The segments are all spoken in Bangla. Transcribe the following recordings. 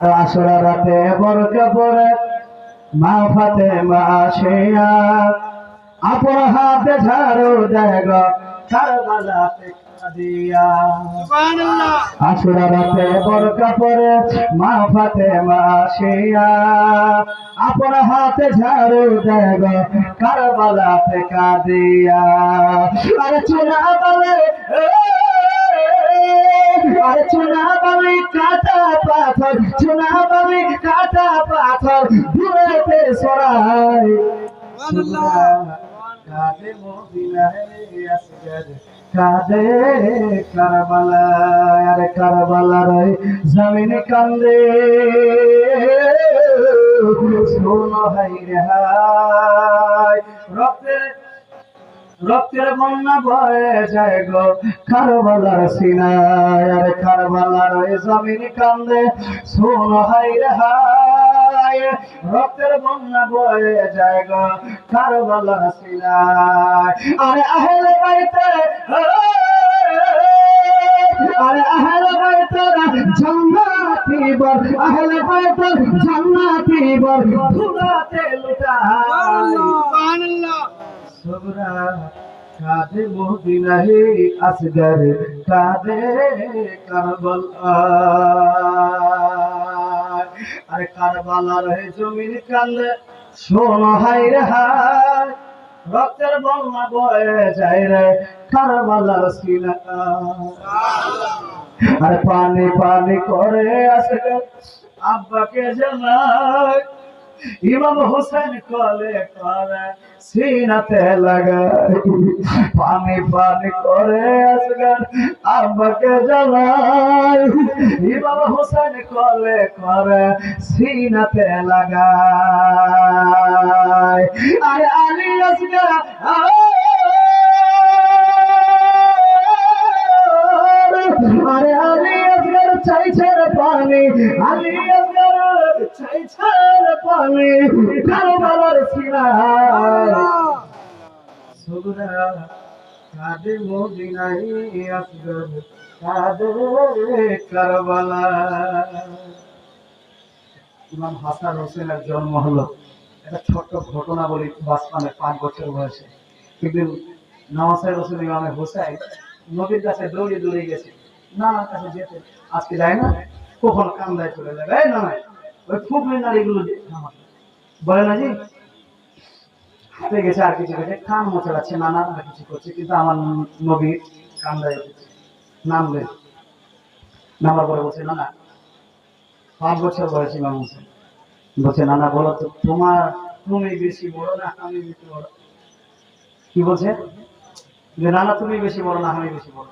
আসরা রাতে বরকা পরে মা ফাতে মা আসিয়া আপন হাতে ঝাড়ু দেগ কারবালাতে আসরা রাতে বরকা পরে মা ফাতে মা আসিয়া আপন হাতে ঝাড়ু দেগ কারবালাতে কাদিয়া। আরে চুনা বলে কাটা পাথর দূরেতে সরাই। কাদে মদিনায় আসগর কাদে কারবালা আরে কারবালা রে জমিন কান্দে। শোনো হাই রে হাই রক্তের রক্তের বন্যা বয়ে যায় গো। কারবালার সিনায়, আর কারবালার ওই জমিন কান্দে। শোন হাই রে হাই রক্তের বন্যা বয়ে যায় গো। কারবালার সিনায়, আরে আহেলে বাইতে, আরে আহেলে বাইতে জান্নাতি বর, আহেলে বাইতে জান্নাতি বর, ধুলাতে লুটায়। সবরা কাঁদে মদিনাহে আসগর, কাঁদে কারবাল। আরে কারবালার হে জমিন কান্দে শোন হাই রে হাই রক্তের বন্যা বয়ে যায় রে কারবালার সিনা। আরে পানি পানি করে আসগর আব্বাকে জানায় ইমাম হোসেন কলে করে সিনাতে লাগাই। পানি পানি করে আসগার আব্বাকে জ্বালাই ইমাম হোসেন কলে করে সিনাতে লাগাই। আরে আলী আসগার আরে আলী আসগার চাইছে পানি। আলী আসগার চাইছে মদিনাই আসগর কারবালা ইমাম হাসান হোসেনের জন্ম হলো। একটা ছোট্ট ঘটনা বলি বাসমানে পাঁচ বছর বয়সে। কিন্তু নওয়াজের হোসেন ইমামে হোসাইন নদীর কাছে দৌড়ে দৌড়ে গেছে। নানার কাছে যেতে। আজকে যায় না? কখন কান্দায় চলে যাবে? এই না ওই ফুকলে নারীগুলো বলে না জি হাতে গেছে আর কিছু গেছে, কান মোচড়াচ্ছে নানা আর কিছু করছে, কিন্তু আমার নবীর কান্দায় উঠেছে নামলে নামার পরে বলছে না না পাঁচ বছর বয়সী ইমাম হোসেন বলছে, নানা, বলো তো, তোমার তুমি বেশি বড় না আমি বেশি বড়? কি বলছে? যে, নানা, তুমি বেশি বড় না আমি বেশি বড়।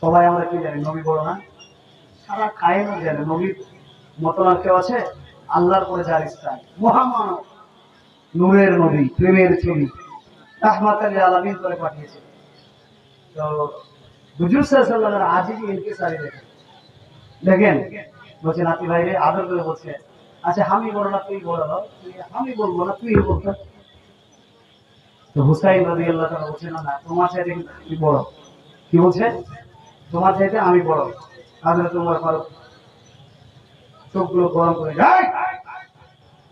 সবাই আমরা কি জানি, নবী বড় না? সারা খায় না জানে নবীর মতন আর কেউ আছে? আল্লাহর পরে যার স্থান নূরের নবী, প্রেমের ছবি। আলী করে পাঠিয়েছে। তো হুজুর সাল্লাল্লাহু আলাইহি আজই ইনকিসারি দেখেন। দেখেন? বলছে, নাতি আদর করে বলছে আচ্ছা আমি বলো না, তুই তুই আমি বলব না তুই বলতো তো হুসাইন রাদিয়াল্লাহু তাআলা বলছে, না না, তোমার কিন্তু আমি বড়। কি বলছে? তোমার চাইতে আমি বড়। তাহলে তোমার ফারুক। চোখগুলো গরম করে যায়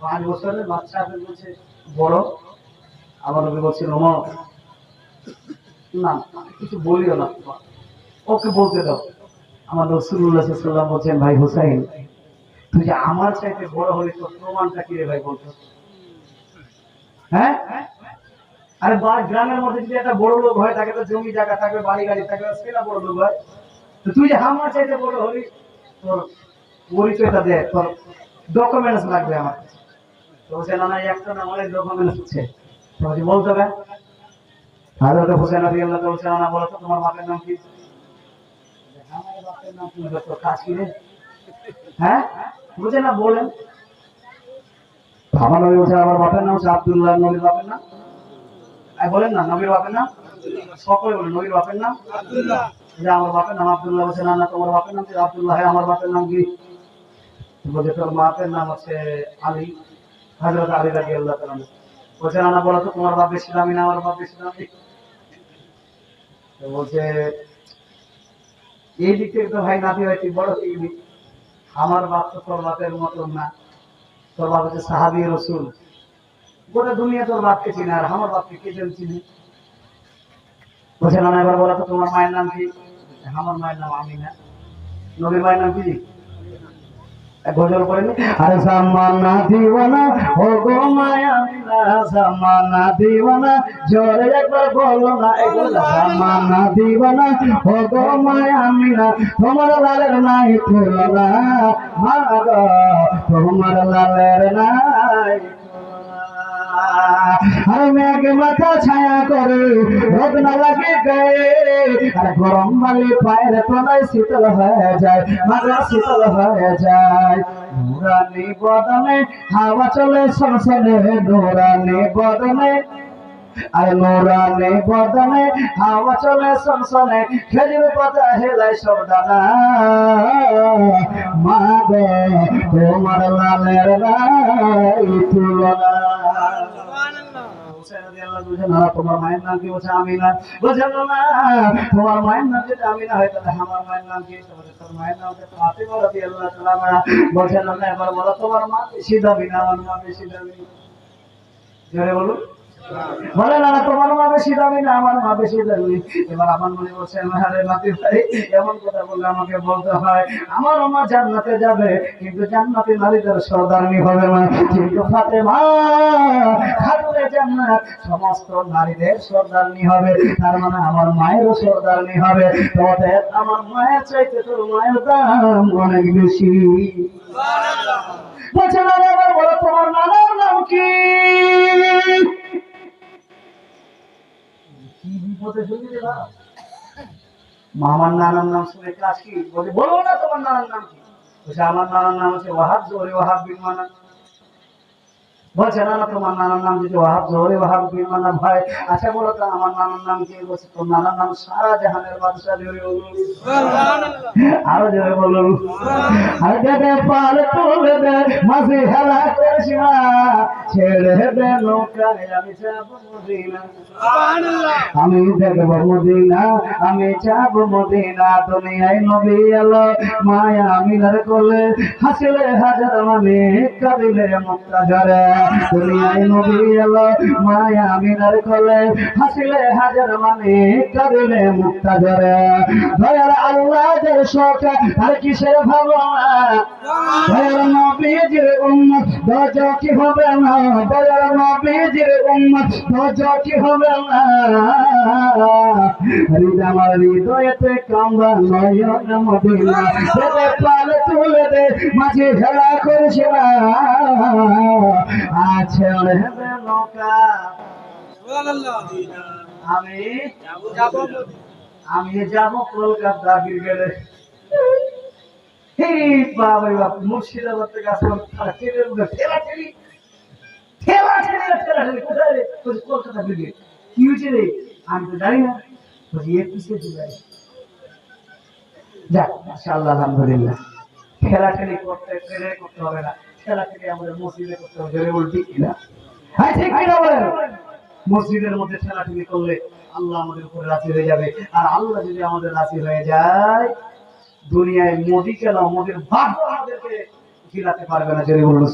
পাঁচ বছরের বাচ্চা আপনি বলছে বড়। আবার ওকে বলছে, রম, না, কিছু বলিও না ওকে বলতে দাও। আমার রসুল্লাহ সাল্লাম বলছেন, ভাই হুসাইন, তুই যে আমার চাইতে বড় হলে, তোর প্রমাণটা কি রে ভাই বলতো? হ্যাঁ? আরে বা- গ্রামের মধ্যে যদি একটা বড় লোক হয়, তাকে তো জমি জায়গা থাকবে, বাড়ি গাড়ি থাকবে, সেটা বড় লোক হয়। তো তুই যে আমার চাইতে বড় হলি, তোর পরিচয়টা দে তোর ডকুমেন্টস লাগবে আমার। কাছে। তো বলছে না না একটা না অনেক ডকুমেন্টস তো বলছে বলতে হবে হাজরত হোসেন আলী আল্লাহ বলছে না বলো তো তোমার বাপের নাম কি? আমার বাপের নাম কি বলতো কাজ কি রে? হ্যাঁ? না বলেন আমার নবী বলছে আমার বাপের নাম হচ্ছে আব্দুল্লাহ নবীর বাপের নাম। এই বলেন না নবীর বাপের নাম? সকলে বলেন নবীর বাপের নাম? আমার বাপের নাম আব্দুল্লাহ বলছে না না তোমার বাপের নাম আব্দুল্লাহ হ্যাঁ আমার বাপের নাম কি? তোর বাপের নাম হচ্ছে আলী হাজরত আলী রাজি আল্লাহ বলছে না না বলো তো তোমার বাপ ইসলামী না আমার বাপ ইসলামী বলছে এই দিক থেকে তো ভাই নাতি তুই বড় এই আমার বাপ তো তোর বাপের মতন না। তোর বাপ হচ্ছে সাহাবি রসুল। গোটা দুনিয়া তোর বাপকে চিনে আর আমার বাপকে কে যেন চিনি? বলছে না না, এবার বলো তো তোমার মায়ের নাম কি? আমার মায়ের নাম আমি না নবীর মায়ের নাম কি? গজল করেনি আরে সামানা দিওয়ানা ও গো মায়া জামানা দিওয়ানা, জোরে একবার বলো না এগুলো দিওয়ানা তোমার লালের নাই তুলনা। মা তোমার লালের নাই আর মেঘ মাথা ছায়া করে, রোদ না লাগে গায়ে আর গরম বালি পায়ের তলায় শীতল হয়ে যায়, মাথা শীতল হয়ে যায়। নুরানি বদনে, হাওয়া চলে সরসরে নুরানি বদনে। আর নুরানি বদনে, হাওয়া চলে সরসরে খেজুর পাতা হেলায় সব দানা মা গো তোমার লালের নাই তুলনা। হুসাইন রাদিয়াল্লাহু বুঝে না, তোমার মায়ের নাম কি? বলছে আমিনা বুঝে না, তোমার মায়ের নাম যদি আমিনা হয়, তাহলে আমার মায়ের নাম কি? বলছে, তোর মায়ের নাম হচ্ছে ফাতিমা রাদিয়াল্লাহু বলো বলুন। বলে না না, তোমার মা বেশি দামি না আমার মা বেশি দামি। এবার আমার মনে বলছে আরে নাতি ভাই এমন কথা বললে আমাকে বলতে হয় আমার মা জান্নাতে যাবে কিন্তু জান্নাতে নারীদের সর্দারনি হবে না। কিন্তু ফাতেমা খাতুনে জান্নাত সমস্ত নারীদের সর্দারনি হবে তার মানে আমার মায়েরও সর্দারনি হবে। তবে আমার মায়ের চাইতে তোর মায়ের দাম অনেক বেশি। বলছে না এবার বলো তোমার নানার নাম কি কি বিপদে চলে রে বাপ? মামার নানার নাম শুনে ক্লাস কি? বলে বলো না তোমার নানার নাম কি? আমার নানার নাম আছে ওয়াহাব, জোরে ওয়াহাব বিন মানা বলছে, না তোমার নানার নাম যদি ওয়াহাব জোহরি, ওয়াহাব বিন মানা ভাই আচ্ছা বলো তো, আমার নানার নাম কি? বলছে, তোর নানার নাম সারা জাহানের বাদশাহ জোরে আরও জোরে বলুন আর পাল তুলে দে, মাঝে হেলা ছেড়ে দে নৌকায়, আমি যাব মদিনা। আমি দেখব মদিনা, আমি যাব মদিনা। নবী এলো, মায়া আমিনার কোলে, হাসিলে হাজার মানে কাঁদিলে মুক্তা ঝরে দুনিয়ায় নবী এলো, মায়া আমিনার কোলে হাসিলে হাজার মানে কাঁদিলে মুক্তা ঝরে দয়াল আল্লাহ যে শোক আর কিসের ভাবনা? নবীজির উম্মত দজ কি হবে না? দয়াল নবীজির উম্মত দজ কি হবে না? হৃদ হৃদয়েতে কামরা নয়ন মদিনা। পাল তুলে দে, মাঝে খেলা করিস না। আছে আমি আমি যাব কলকাতা ব্রিগেডে মুর্শিদাবাদ থেকে আসলাম ঠেলা ঠেলি। ঠেলা ঠেলি ঠেলা ঠেলি কোথায় রে? কলকাতা ব্রিগেড কি হয়েছে রে? আমি তো জানি না। বলছি এর পিছিয়ে চলে যাক মাশাআল্লাহ আলহামদুলিল্লাহ। ঠেলা ঠেলি করতে ট্রেনে করতে হবে না। জোরে হ্যাঁ মসজিদের মধ্যে ঠেলাঠেলি করলে আল্লাহ আমাদের উপরে রাজি হয়ে যাবে। আর আল্লাহ যদি আমাদের রাজি হয়ে যায়, দুনিয়ায় মোদি কেন মোদির গিলাতে পারবে না যদি বলুন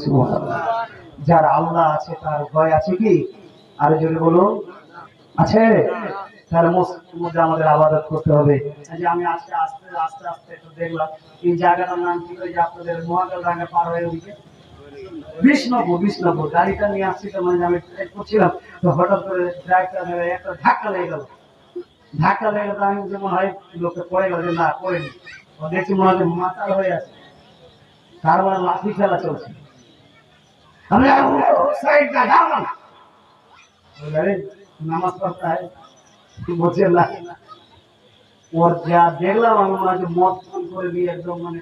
যার আল্লাহ আছে, তার ভয় আছে কি? আর যদি বলুন। আছে? মসজিদের মধ্যে আমাদের আবাদত করতে হবে। যে আমি আস্তে আস্তে আস্তে আস্তে একটু দেখলাম, এই জায়গাটার নাম কি? করে যে আপনাদের মহাকাল ডাঙ্গা পার হয়ে ওদিকে গাড়িটা নিয়ে আসছি মানে আমি করছিলাম, তো হঠাৎ করে একটা ধাক্কা লেগে গেল। ধাক্কা লেগে গেল আমি হয় পড়ে গেল না, পড়েনি। দেখছি মনে হচ্ছে মাতাল হয়ে আছে। লাঠি খেলা চলছে। আমি নামাজ পড়তে হয় ওর যা দেখলাম, আমি মনে হচ্ছে মদ করে দিয়ে একদম মানে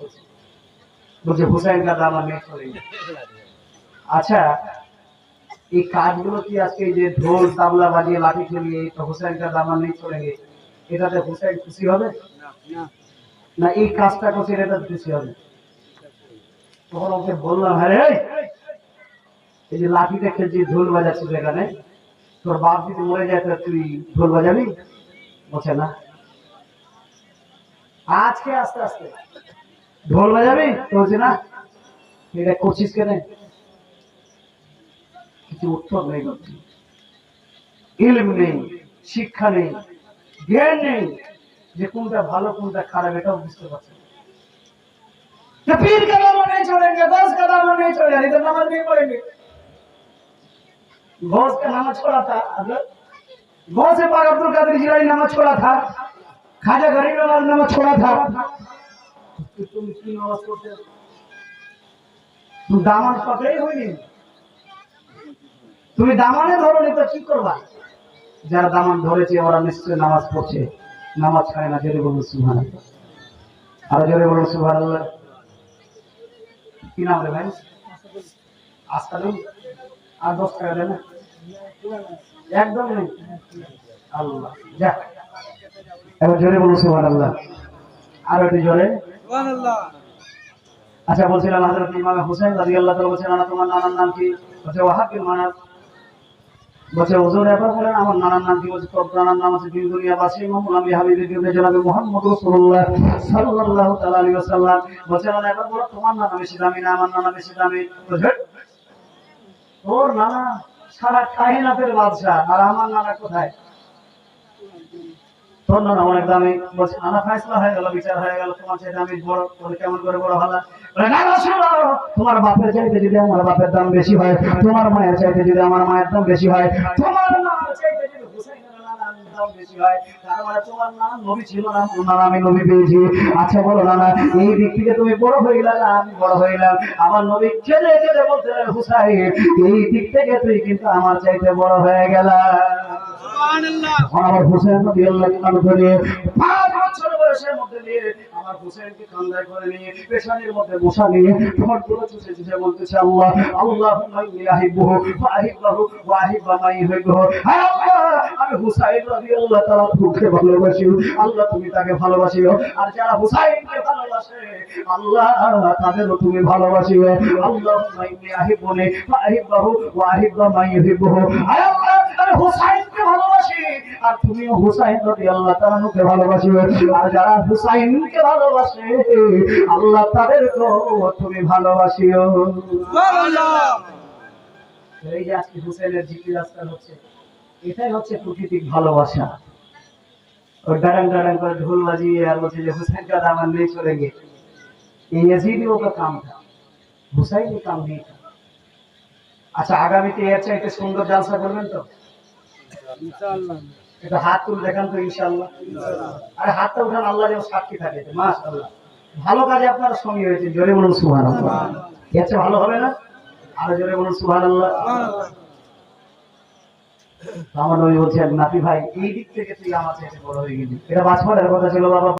করছে। বলছে, হুসাইন দাদা, আমার নেই চলে আচ্ছা এই কাজগুলো কি আজকে যে ঢোল, তাবলা বাজিয়ে লাঠি খেলিয়ে তো হুসাইন দাদা, আমার নেই চলে এটাতে হুসাইন খুশি হবে? না, এই কাজটা করছে এটা খুশি হবে? তখন ওকে বললাম হ্যাঁ এই যে লাঠিটা খেলছি, ঢোল বাজাচ্ছিস এখানে, তোর বাপ যদি মরে যায় তো তুই ঢোল বাজাবি? বলছে, না। আজকে আস্তে আস্তে ঢোল বাজাবি তো বলছি না এটা করছিস কেন কিছু উত্তর নেই করছি ইলম নেই শিক্ষা নেই জ্ঞান নেই যে কোনটা ভালো কোনটা খারাপ এটাও বুঝতে পারছে না। तो पीर का दामन नहीं छोड़ेंगे दस का दामन नहीं छोड़ेंगे इधर नमाज नहीं पढ़ेंगे गौस का नमाज छोड़ा था अगर गौस से पाक अब्दुल कादिर जिलानी नमाज छोड़ा था खाजा गरीब नवाज नमाज छोड़ा था তুমি কি নামাজ দামান পকড়েই হয়নি তুমি দামানে ধরনি তো কি করবা? যারা দামান ধরেছে, ওরা নিশ্চয় নামাজ পড়ছে। নামাজ খায় না জেরে বলুন সুহান আর জেরে বলুন সুহান কি নাম রে ভাই? আস্থা নেই আর দশ টাকা দেবে একদম নেই। আল্লাহ, যাক। এবার জোরে বলুন সুহান আল্লাহ আর একটু জোরে আচ্ছা বলছিলাম হযরত ইমাম হুসাইন রাদিয়াল্লাহু তাআলা বলছেন না তোমার নানার নাম কি? বলছে ওয়াহাব বিন মানাস বলছে হুজুর একবার বলেন আমার নানার নাম কি? বলছে তোর নানার নাম আছে দুই দুনিয়া বাসী আলী হাবিবি বিন জনাবে মুহাম্মদ রাসূলুল্লাহ সাল্লাল্লাহু তাআলা আলাইহি ওয়াসাল্লাম। বলছে মানে একবার বলো তোমার নানা বেশি দামি না আমার নানা বেশি দামি? তোর নানা সারা কাহিনাতের বাদশা আর আমার নানা কোথায়? হলা? না না তোমার বাপের চাইতে যদি আমার বাপের দাম বেশি হয়, তোমার মায়ের চাইতে যদি আমার মায়ের দাম বেশি হয়, তোমার মানে না আচ্ছা বলো নানা এই দিক থেকে তুমি বড় হয়ে গেলে, না, আমি বড় গেলাম। আমার নবী কেঁদে কেঁদে বলতে এই দিক থেকে তুই কিন্তু আমার চাইতে বড় হয়ে গেলা। আমার হুসেন পাঁচ বছর বয়সের মধ্যে নিয়ে আমার হুসেনকে কান্দায় করে নিয়ে পেশানির মধ্যে আল্লাহ তুমি তাকে ভালোবাসিও। আর যারা হুসাইনকে ভালোবাসে, আল্লাহ তাদেরও তুমি ভালোবাসিও। আল্লাহ আহিবনি আহিবাহু ভালোবাসি। আর হুসাইন তালানুকে ভালোবাসি। আর ভালোবাসে, আল্লাহ তুমি ভালোবাসিও। হচ্ছে, এটাই হচ্ছে প্রকৃতিক ভালোবাসা। ওর ডারাং করে ঢোল বাজিয়ে আর বলছে যে, হুসাইন দাদা, আমার নেই চলে গিয়ে। এই ইয়াজিদি ওকে কাম থা কাম নেই আচ্ছা আগামীতে এর চাইতে সুন্দর জালসা করবেন তো? আল্লাহ ভালো কাজে আপনার হয়েছে, জোরে বলুন সুহান ভালো হবে না? আরও জোরে বলুন সুবহানাল্লাহ। আমার নবী বলছেন নাতি ভাই, এই দিক থেকে তুই আমার বড় হয়ে গেলি। এটা বাঁচবার কথা ছিল বাবা।